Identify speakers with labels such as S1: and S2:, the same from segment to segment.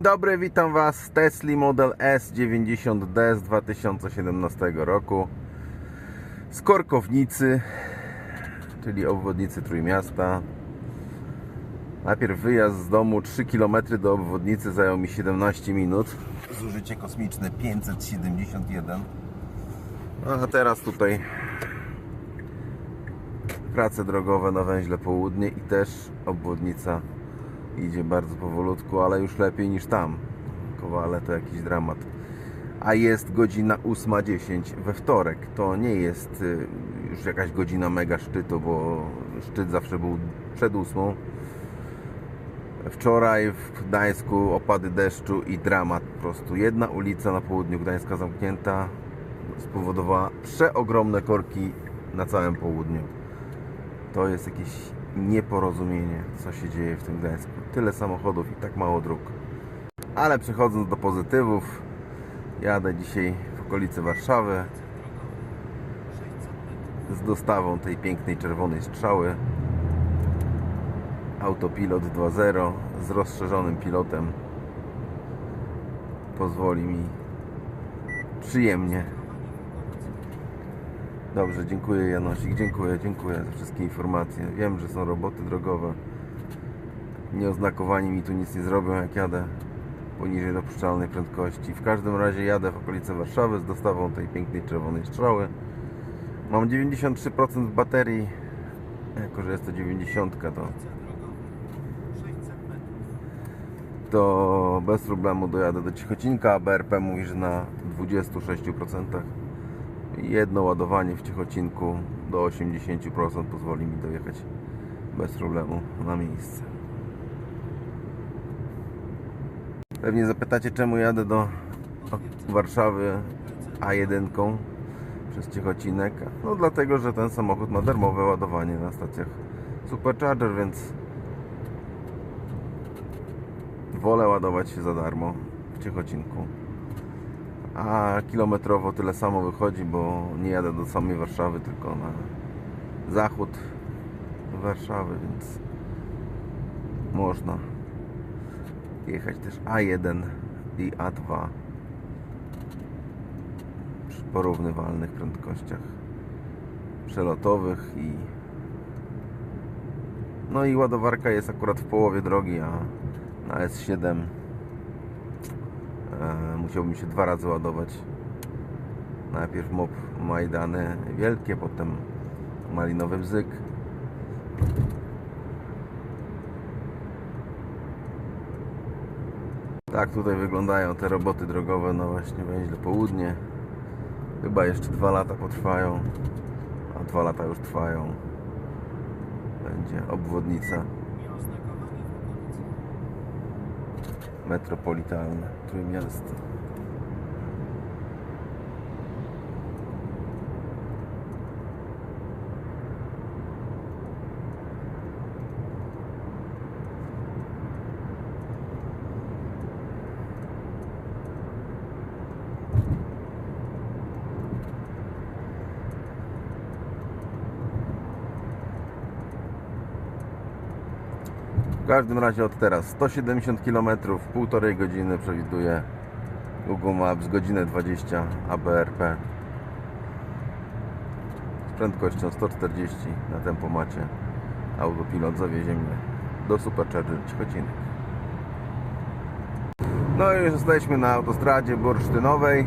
S1: Dobry, witam Was z Tesla Model S90D z 2017 roku z Korkownicy, czyli obwodnicy Trójmiasta. Najpierw wyjazd z domu 3 km do obwodnicy zajął mi 17 minut. Zużycie kosmiczne 571. A teraz tutaj prace drogowe na węźle południe i też obwodnica idzie bardzo powolutku, ale już lepiej niż tam. Kowale to jakiś dramat. A jest godzina 8.10 we wtorek. To nie jest y, już jakaś godzina mega szczytu, bo szczyt zawsze był przed 8. Wczoraj w Gdańsku opady deszczu i dramat po prostu. Jedna ulica na południu Gdańska zamknięta spowodowała przeogromne korki na całym południu. To jest jakieś nieporozumienie, co się dzieje w tym Gdańsku. Tyle samochodów i tak mało dróg. Ale przechodząc do pozytywów, jadę dzisiaj w okolicy Warszawy z dostawą tej pięknej czerwonej strzały. Autopilot 2.0 z rozszerzonym pilotem pozwoli mi przyjemnie Dobrze, dziękuję Janosik, dziękuję, dziękuję za wszystkie informacje. Wiem, że są roboty drogowe. Nieoznakowani mi tu nic nie zrobią, jak jadę poniżej dopuszczalnej prędkości. W każdym razie jadę w okolice Warszawy z dostawą tej pięknej czerwonej strzały. Mam 93% baterii. Jako, że jest to 90, to to bez problemu dojadę do Cichocinka, a BRP mówi, że na 26% jedno ładowanie w Ciechocinku do 80% pozwoli mi dojechać bez problemu na miejsce. Pewnie zapytacie czemu jadę do Warszawy A1 przez Ciechocinek. No dlatego, że ten samochód ma darmowe ładowanie na stacjach Supercharger, więc wolę ładować się za darmo w Ciechocinku a kilometrowo tyle samo wychodzi, bo nie jadę do samej Warszawy, tylko na zachód Warszawy, więc można jechać też A1 i A2 przy porównywalnych prędkościach przelotowych i no i ładowarka jest akurat w połowie drogi, a na S7 E, musiałbym się dwa razy ładować. Najpierw MOP Majdany wielkie, potem malinowy bzyk. Tak tutaj wyglądają te roboty drogowe na właśnie węźle południe. Chyba jeszcze dwa lata potrwają, a dwa lata już trwają. Będzie obwodnica metropolitalne Trójmiasto. Każdym razie od teraz 170 km, półtorej godziny przewiduje Google Maps, godzinę 20 ABRP z prędkością 140 na tempomacie. Autopilot zawiezie mnie do Supercharger Ciechocinek. No i już jesteśmy na autostradzie bursztynowej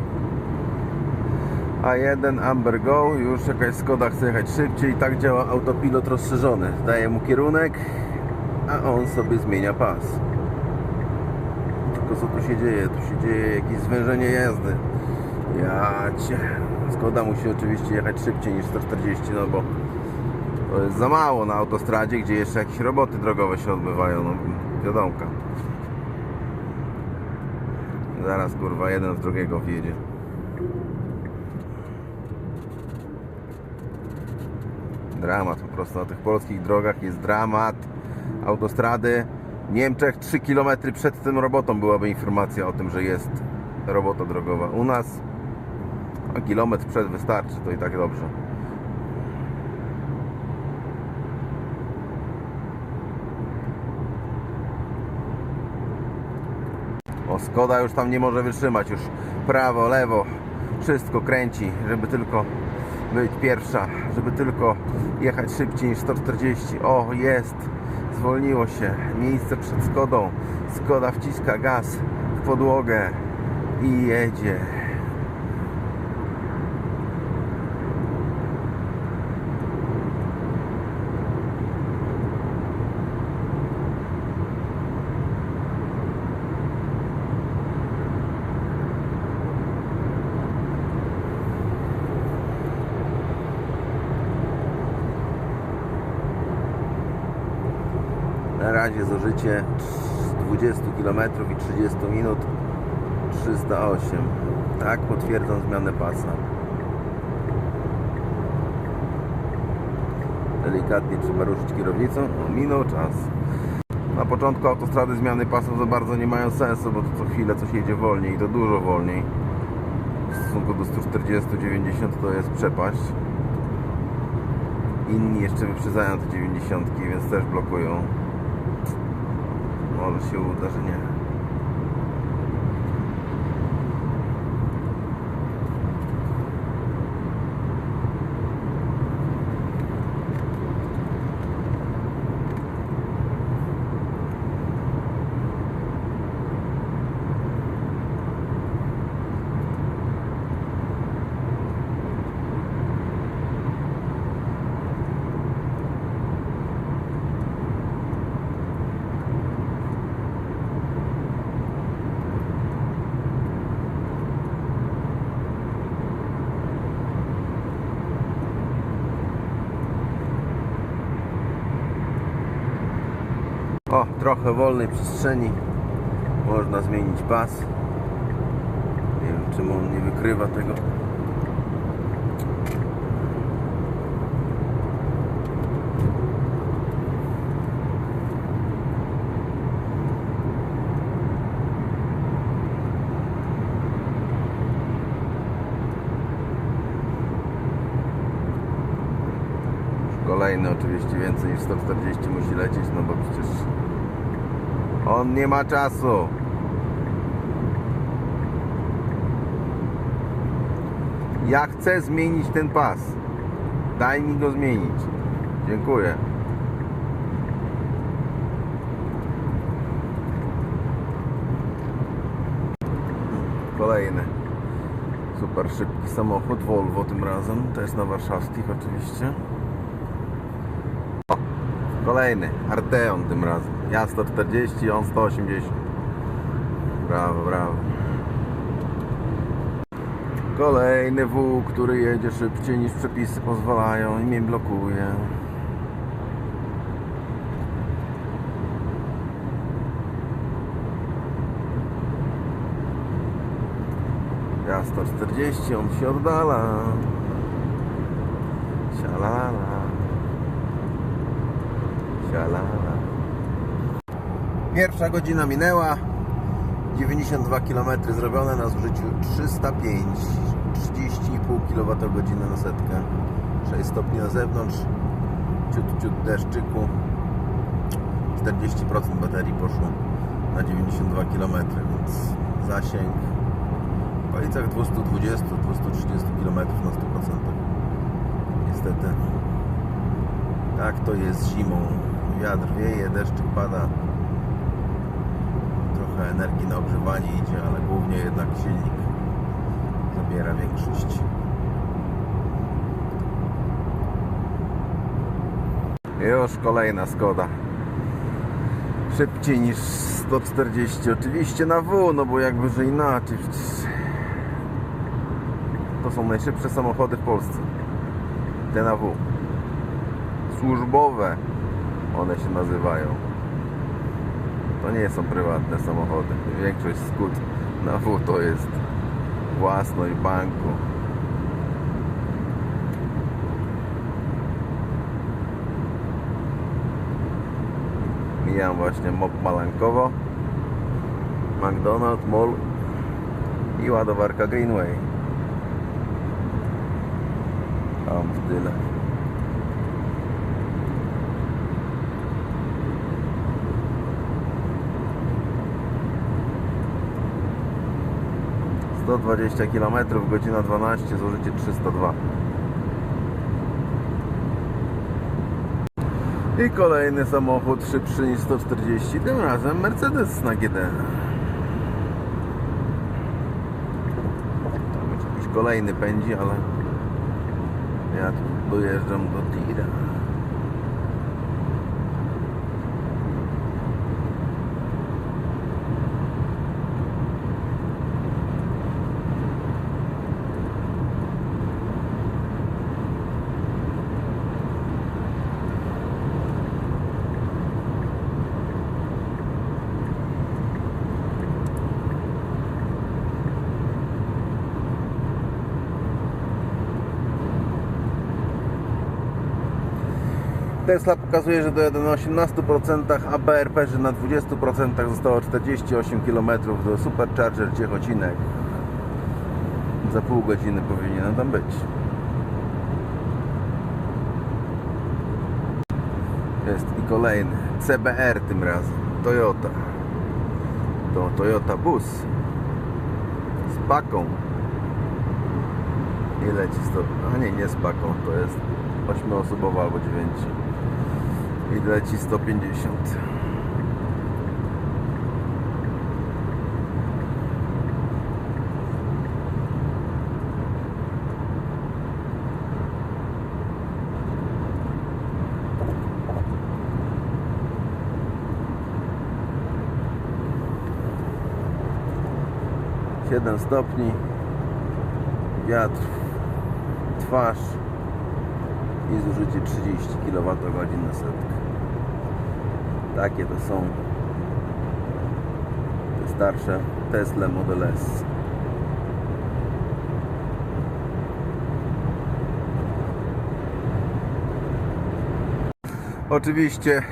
S1: A1 Amber Go, już jakaś Skoda chce jechać szybciej, tak działa autopilot rozszerzony. Daje mu kierunek, a on sobie zmienia pas. Tylko co tu się dzieje? Tu się dzieje jakieś zwężenie jazdy. Ja cię. Skoda musi oczywiście jechać szybciej niż 140, no bo to jest za mało na autostradzie, gdzie jeszcze jakieś roboty drogowe się odbywają, no wiadomka. Zaraz kurwa jeden z drugiego wjedzie. Dramat po prostu na tych polskich drogach jest dramat autostrady. Niemczech 3 km przed tym robotą byłaby informacja o tym, że jest robota drogowa. U nas a kilometr przed wystarczy, to i tak dobrze. O, Skoda już tam nie może wytrzymać, już prawo, lewo, wszystko kręci, żeby tylko być pierwsza, żeby tylko jechać szybciej niż 140. O, jest, zwolniło się, miejsce przed Skodą. Skoda wciska gaz w podłogę i jedzie. Na razie zużycie 20 km i 30 minut 308. Tak, potwierdzam zmianę pasa. Delikatnie trzeba ruszyć kierownicą. O, minął czas. Na początku autostrady zmiany pasów za bardzo nie mają sensu, bo to co chwilę coś jedzie wolniej i to dużo wolniej. W stosunku do 140-90 to jest przepaść. Inni jeszcze wyprzedzają te 90, więc też blokują. Może się uda, że nie. O, trochę wolnej przestrzeni. Można zmienić pas. Nie wiem, czemu on nie wykrywa tego. Kolejny oczywiście więcej niż 140 musi lecieć, no bo przecież on nie ma czasu. Ja chcę zmienić ten pas. Daj mi go zmienić. Dziękuję. Kolejny super szybki samochód Volvo tym razem, też na warszawskich oczywiście. O, kolejny Arteon tym razem. Ja 140, on 180. Brawo, brawo. Kolejny W, który jedzie szybciej niż przepisy pozwalają i mnie blokuje. Ja 140, on się oddala. Sialala. Sialala. Pierwsza godzina minęła. 92 km zrobione na zużyciu 305. 30,5 kWh na setkę. 6 stopni na zewnątrz. Ciut, ciut deszczyku. 40% baterii poszło na 92 km, więc zasięg w okolicach 220-230 km na 100%. Niestety tak to jest zimą. Wiatr wieje, deszczyk pada. Trochę energii na ogrzewanie idzie, ale głównie jednak silnik zabiera większość. Już kolejna Skoda. Szybciej niż 140. Oczywiście na W, no bo jakby że inaczej. To są najszybsze samochody w Polsce. Te na W. Służbowe one się nazywają. To nie są prywatne samochody. Większość skut na W to jest własność banku. Mijam właśnie MOP Malankowo, McDonald Mall i ładowarka Greenway. Tam w tyle. 120 km, godzina 12, zużycie 302. I kolejny samochód szybszy niż 140, tym razem Mercedes na GD. Jakiś kolejny pędzi, ale ja tu dojeżdżam do tira. Tesla pokazuje, że dojadę na 18%, a BRP, że na 20% zostało 48 km do Supercharger Ciechocinek. Za pół godziny powinienem tam być. Jest i kolejny. CBR tym razem. Toyota. To Toyota Bus. Z paką. I leci 100. A nie, nie z paką. To jest 8-osobowa albo 9 i leci 150 7 stopni. Wiatr. Twarz i zużycie 30 kWh na setkę. Takie to są te starsze Tesla Model S. Oczywiście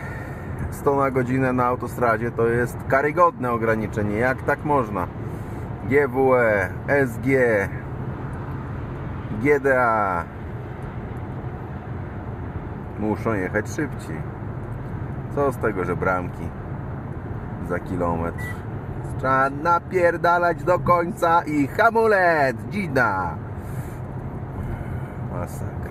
S1: 100 na godzinę na autostradzie to jest karygodne ograniczenie. Jak tak można? GWE, SG, GDA muszą jechać szybciej. Co z tego, że bramki za kilometr? Trzeba napierdalać do końca i hamulec, dzida. Masakra.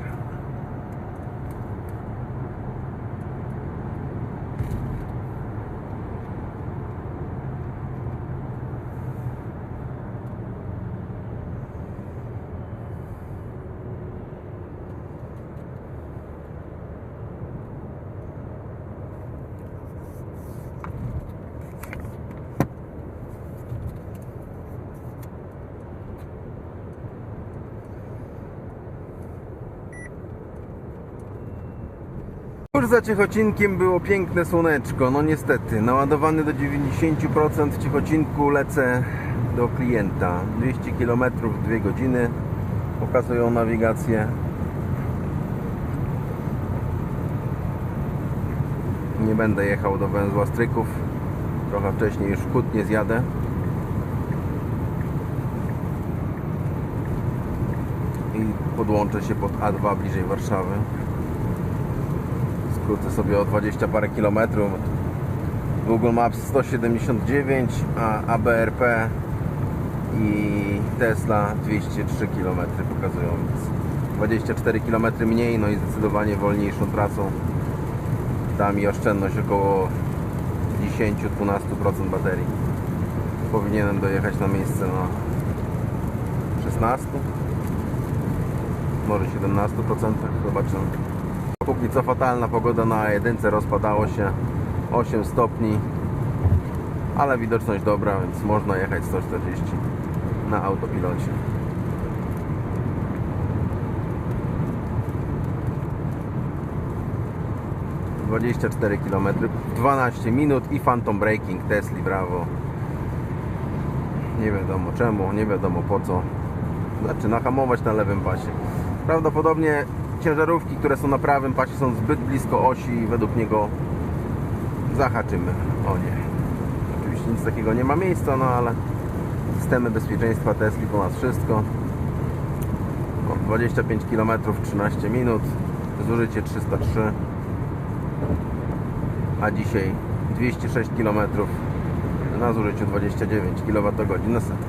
S1: Już za Ciechocinkiem było piękne słoneczko, no niestety, naładowany do 90% w Ciechocinku lecę do klienta. 200 km 2 godziny, pokazują nawigację. Nie będę jechał do węzła Stryków, trochę wcześniej już Kutnie zjadę. I podłączę się pod A2 bliżej Warszawy skrócę sobie o 20 parę kilometrów. Google Maps 179 a ABRP i Tesla 203 km pokazują więc 24 km mniej no i zdecydowanie wolniejszą trasą. Da mi oszczędność około 10-12% baterii. Powinienem dojechać na miejsce na 16 może 17% zobaczymy Póki co fatalna pogoda na jedynce rozpadało się 8 stopni ale widoczność dobra, więc można jechać 140 na autopilocie. Dwadzieścia cztery km, 12 minut i phantom braking Tesla, brawo. Nie wiadomo czemu, nie wiadomo po co. Zaczyna hamować na lewym pasie. Prawdopodobnie ciężarówki, które są na prawym pasie są zbyt blisko osi i według niego zahaczymy o nie. Oczywiście nic takiego nie ma miejsca, no ale systemy bezpieczeństwa Tesla ponad wszystko. No, 25 km 13 minut, zużycie 303 a dzisiaj 206 km na zużyciu 29 kWh na setkę.